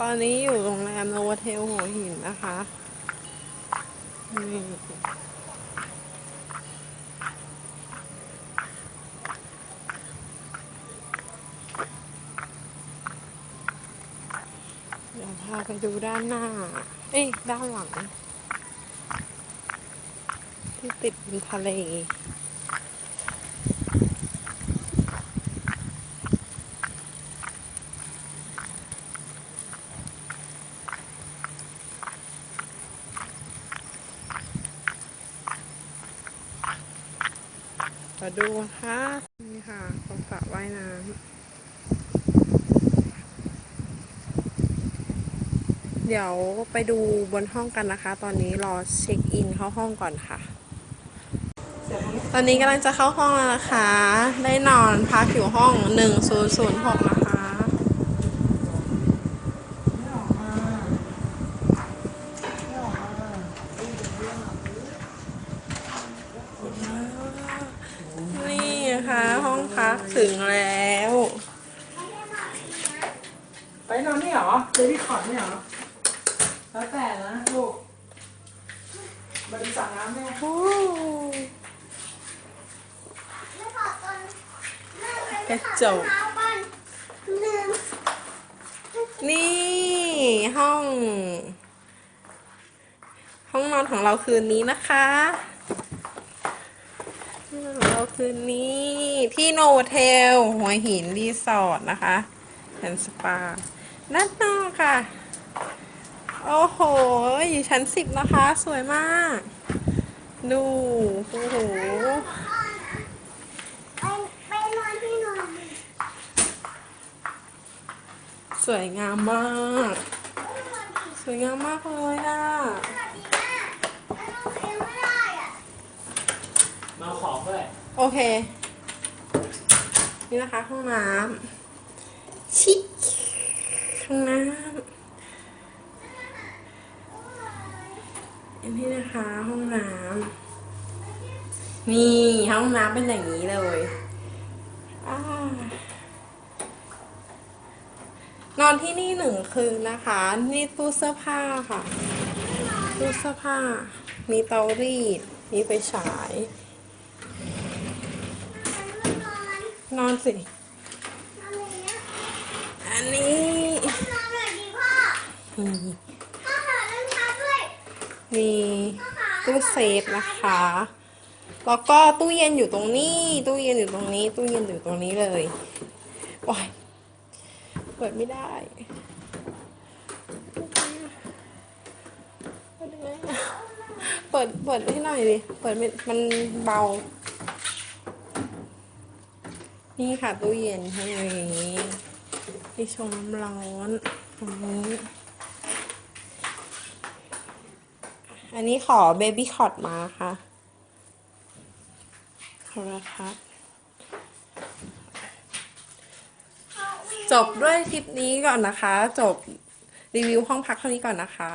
ตอนนี้อยู่โรงแรมโนวเทลหัวหินนะคะนี่เดี๋ยวพาไปดูด้านหน้า เอ้ยด้านหลัง ที่ติดเป็นทะเล มาดูค่ะนี่ค่ะตรงสระว่ายน้ำเดี๋ยวไปดูบนห้องกันนะคะ ตอนนี้รอเช็คอินเข้าห้องก่อนค่ะ ตอนนี้กำลังจะเข้าห้องแล้วนะคะ ได้นอนพักอยู่ห้อง 1006นะคะ นี่นะคะ ห้องพักถึงแล้ว ไปนอนนี่เหรอเบบี้คอร์ดนี่เหรอ แล้วแต่นะลูกบริจาคน้ำแม่โอ้ไม่ขอตอนแม่ไปกระจกเท้าก่อนลืมนี่ห้อง ห้องนอนของเราคืนนี้นะคะห้องนอน ของเราคืนนี้ที่โนเทล หัวหินรีสอร์ทนะคะแอนสปาด้านนอกค่ะ โอ้โห อยู่ชั้นสิบนะคะ สวยมาก ดู โอ้โหสวยงามมาก สวยงามมากเลยอะ สวัสดีแม่ไปนอนเองไม่ได้อะ มาของด้วยโอเค นี่นะคะห้องน้ำชิห้องน้ำอันนี้นะคะห้องน้ำนี่ห้องน้ำเป็นอย่างนี้เลยอนอนที่นี่หนึ่งคืนนะคะ นี่ตู้เสื้อผ้าค่ะตู้เสื้อผ้า มีเตารีด มีไฟฉาย นอนสิอันนี้นอนหน่อยดีพ่อมีพ่อหาเรื่องท้าด้วยมีตู้เซฟนะคะ แล้วก็ตู้เย็นอยู่ตรงนี้ ตู้เย็นอยู่ตรงนี้ ตู้เย็นอยู่ตรงนี้เลยว้ายเปิดไม่ได้เปิดยังไงอะเปิดเปิดให้หน่อยดิ เปิดม่มันเบา นี่ค่ะตู้เย็นให้อย่างนี้ที่ชงน้ำร้อนตรงนี้ อันนี้ขอเบบี้คอร์ดมาค่ะโทรทัศน์จบด้วยคลิปนี้ก่อนนะคะ จบรีวิวห้องพักเท่านี้ก่อนนะคะ